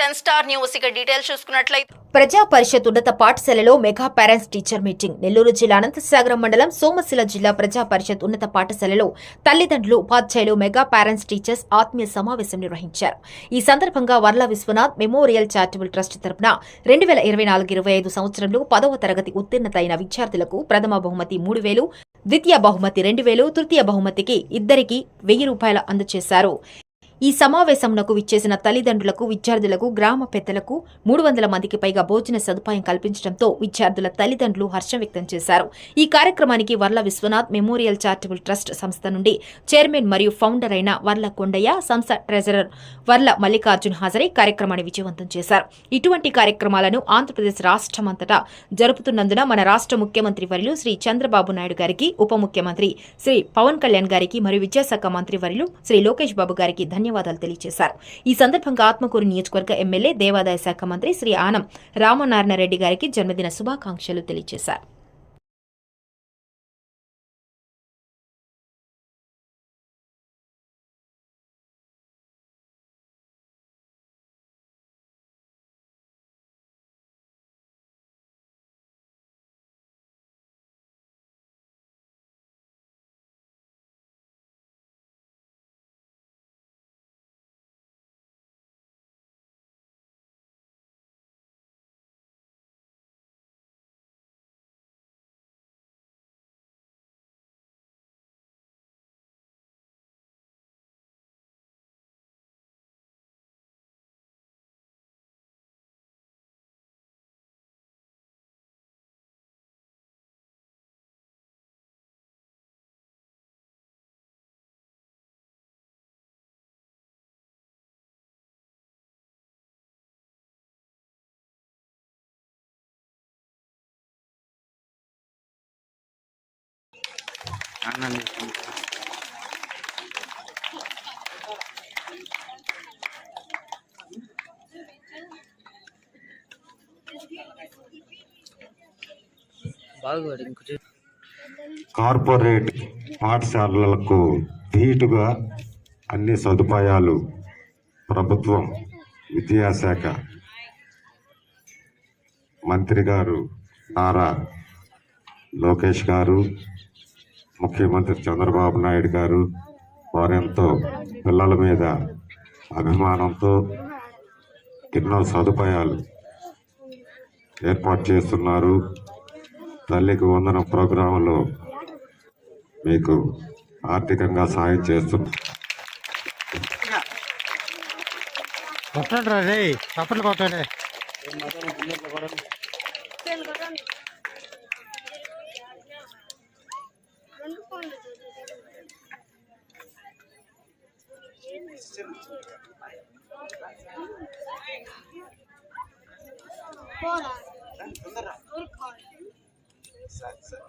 Ten star news. ఇక details చూసుకున్నట్లయితే ప్రజా పరిషత్ ఉన్నత పాఠశాలలో mega parents teacher meeting. Nellore జిల్లా అనంతసాగరం మండలం సోమశిల జిల్లా ప్రజా పరిషత్ ఉన్నత పాఠశాలలో తల్లిదండ్రులు ఉపాధ్యాయులు మెగా పేరెంట్స్ టీచర్స్ ఆత్మీయ సమావేశం నిర్వహించారు. ఈ సందర్భంగా Varla Viswanath memorial charitable trust తరపున రెండు వేల ఇరవై నాలుగు ఇరవై ఐదు సంవత్సరంలో పదవ తరగతి ఉత్తీర్ణత అయిన విద్యార్థులకు ప్రథమ బహుమతి మూడు వేలు ద్వితీయ బహుమతి రెండు వేలు తృతీయ బహుమతికి ఇద్దరికి వెయ్యి రూపాయలు అందజేశారు. ఈ సమావేశంనకు విచ్చేసిన తల్లిదండ్రులకు విద్యార్థులకు గ్రామ పెద్దలకు మూడు వందల మందికి పైగా భోజన సదుపాయం కల్పించడంతో విద్యార్థుల తల్లిదండ్రులు హర్షం వ్యక్తం చేశారు. ఈ కార్యక్రమానికి Varla Viswanath memorial charitable trust సంస్థ నుండి చైర్మన్ మరియు ఫౌండర్ అయిన వర్ల కొండయ్య సంస్థ ట్రెజరర్ వర్ల మల్లికార్జున్ హాజరై కార్యక్రమాన్ని విజయవంతం చేశారు. ఇటువంటి కార్యక్రమాలను ఆంధ్రప్రదేశ్ రాష్ట్రమంతటా జరుపుతున్నందున మన రాష్ట్ర ముఖ్యమంత్రి వర్యులు శ్రీ చంద్రబాబు నాయుడు గారికి ఉప ముఖ్యమంత్రి శ్రీ పవన్ కళ్యాణ్ గారికి మరియు విద్యాశాఖ మంత్రి వర్యులు శ్రీ లోకేష్ బాబు గారికి ధన్యవాదాలు. తెలియజేశారు. ఈ సందర్భంగా ఆత్మకూరు నియోజకవర్గ ఎమ్మెల్యే దేవాదాయ శాఖ మంత్రి శ్రీ ఆనం రామనారాయణ రెడ్డి గారికి జన్మదిన శుభాకాంక్షలు తెలియజేశారు. కార్పొరేట్ పాఠశాలలకు ధీటుగా అన్ని సదుపాయాలు ప్రభుత్వం విద్యాశాఖ మంత్రి గారు నారా లోకేష్ గారు ముఖ్యమంత్రి చంద్రబాబు నాయుడు గారు వారెంతో పిల్లల మీద అభిమానంతో ఎన్నో సదుపాయాలు ఏర్పాటు చేస్తున్నారు. తల్లికి వందన ప్రోగ్రాంలో మీకు ఆర్థికంగా సాయం చేస్తున్నారు. కొట్టండి రే కొట్టండి. పోరా తొందరరా సరే సరే